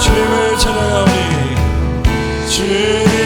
주님을 찬양하오니 주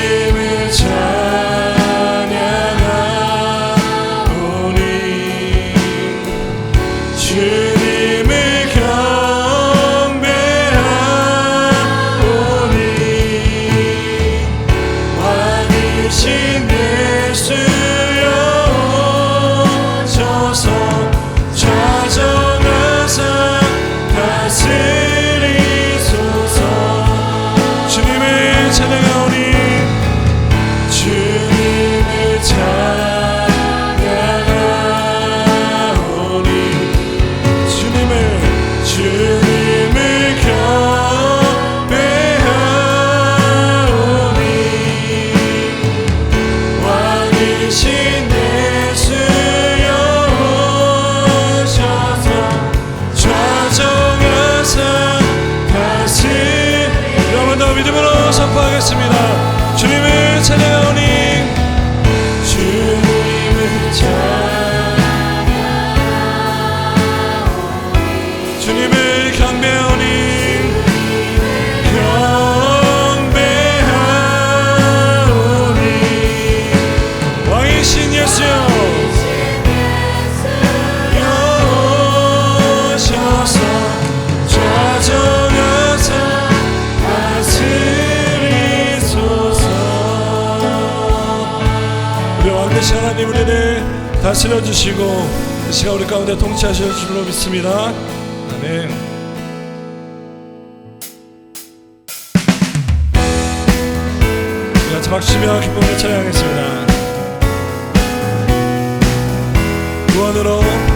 주님을 경배하오니 경배하오니 왕이신 예수여 여셔서 좌정하사 다스리소서 우리 왕대신 하나님 우리를 다스려주시고 시간 우리 가운데 통치하실 줄로 믿습니다. 네. 아멘. 박수며 기쁨을 찬양하겠습니다. 구원으로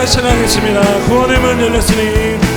다시 찬양했습니다. 구원의 문 열렸으니.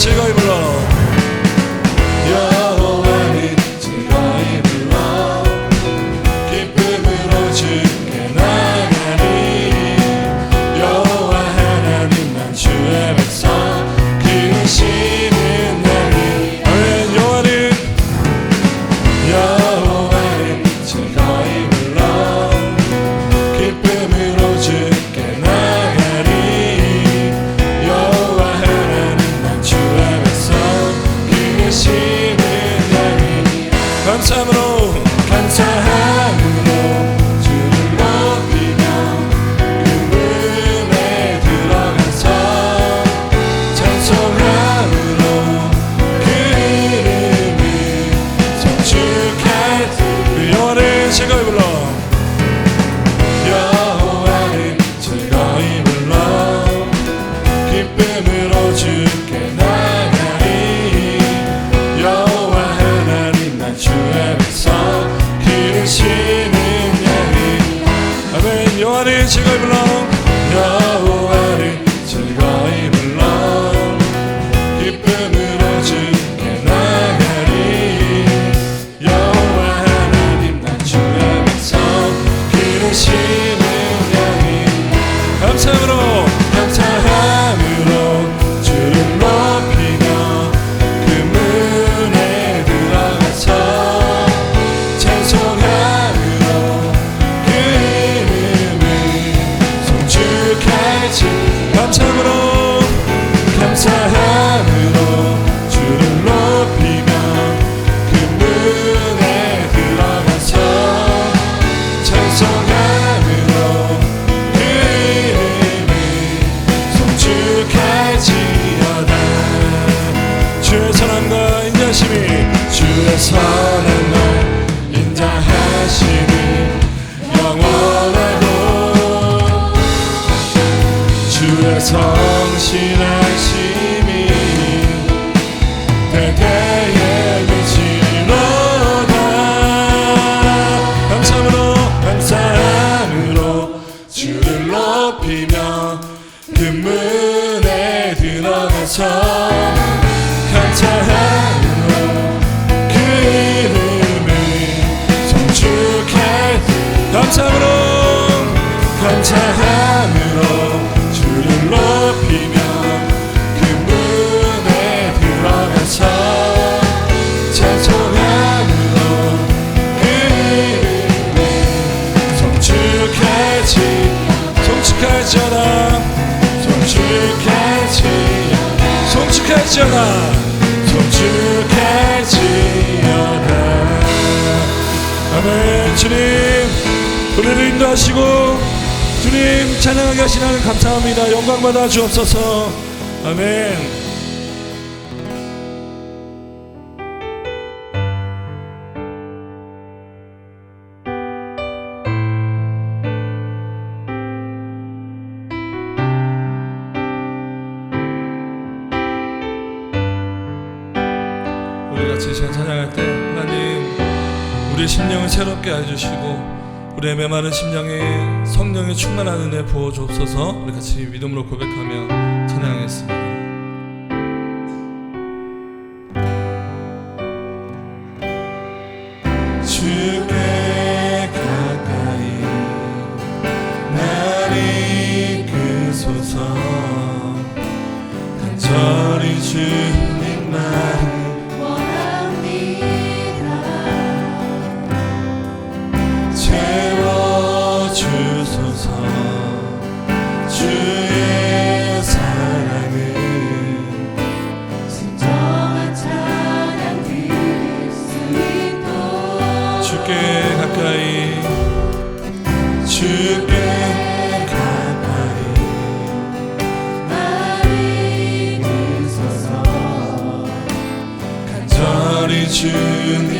즐거움으로 감사함으로 감사함 할지어다 송축할지어다 아멘 주님. 우리를 인도하시고 주님 찬양하게 하시나는 감사합니다. 영광받아 주옵소서. 아멘. 새롭게 해주시고 우리의 메마른 심령에 성령의 충만한 은혜 부어 주옵소서. 우리 같이 믿음으로 고백하며 찬양하겠습니다 주께 가까이. 날 이끄소서. 간절히 주님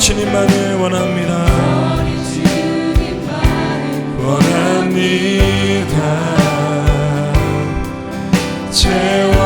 주님만을 원합니다. 원합니다. 채워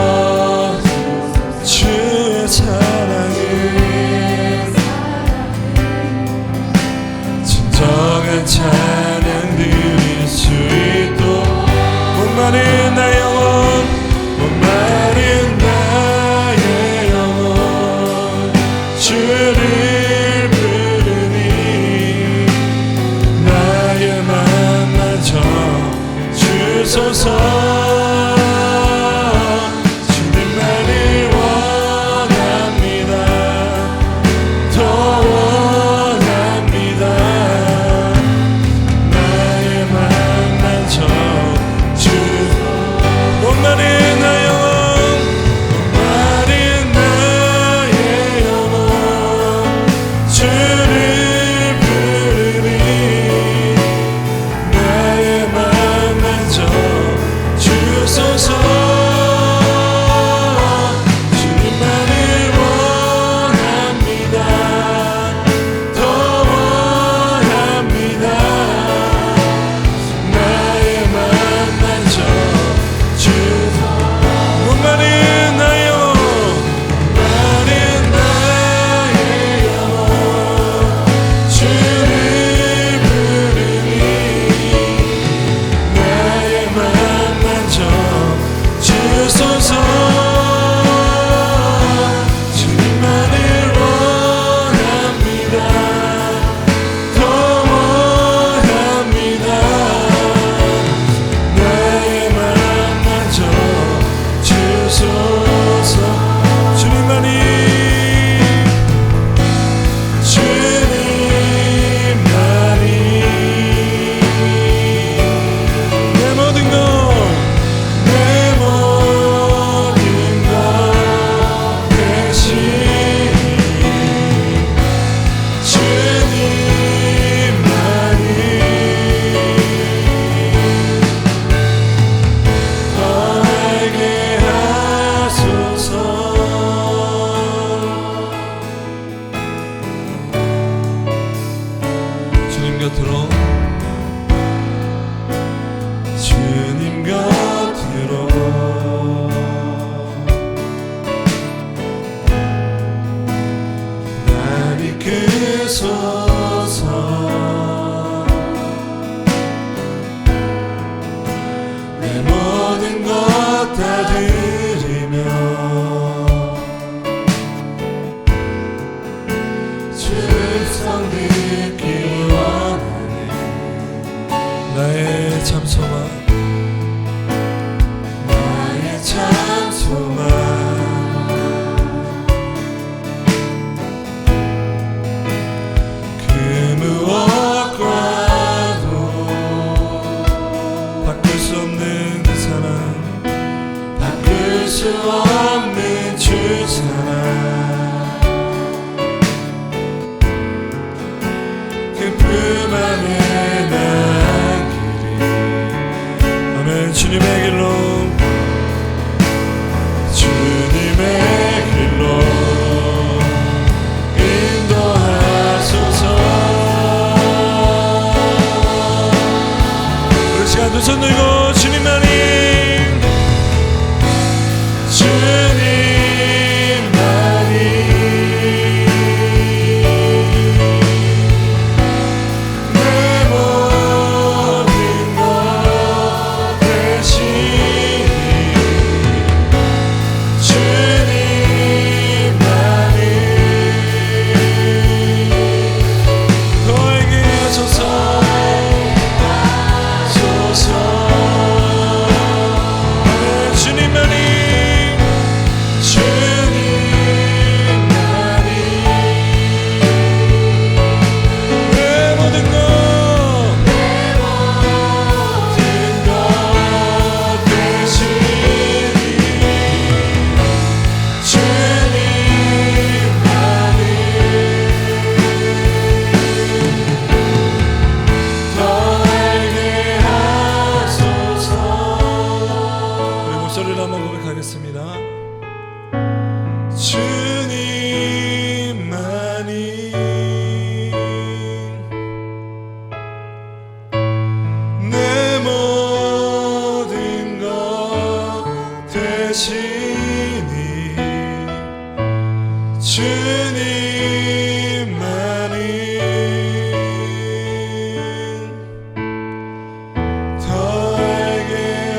줄수 대신이 주님만이 더 알게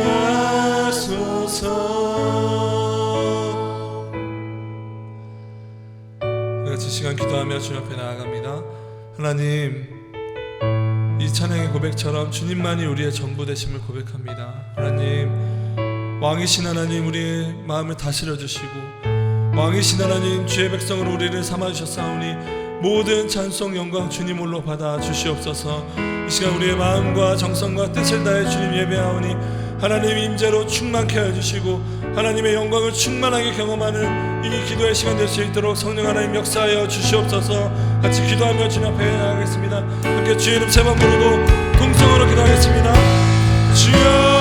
하소서 같이 시간 기도하며 주님 앞에 나아갑니다 하나님 이 찬양의 고백처럼 주님만이 우리의 전부 되심을 고백합니다. 왕이신 하나님 우리의 마음을 다스려 주시고 왕이신 하나님 주의 백성으로 우리를 삼아 주셨사오니 모든 찬송 영광 주님 홀로 받아 주시옵소서. 이 시간 우리의 마음과 정성과 뜻을 다해 주님 예배하오니 하나님 임재로 충만케 해 주시고 하나님의 영광을 충만하게 경험하는 이 기도의 시간 될 수 있도록 성령 하나님 역사하여 주시옵소서. 같이 기도하며 주님 앞에 나가겠습니다. 함께 주의 이름 세번 부르고 동성으로 기도하겠습니다. 주여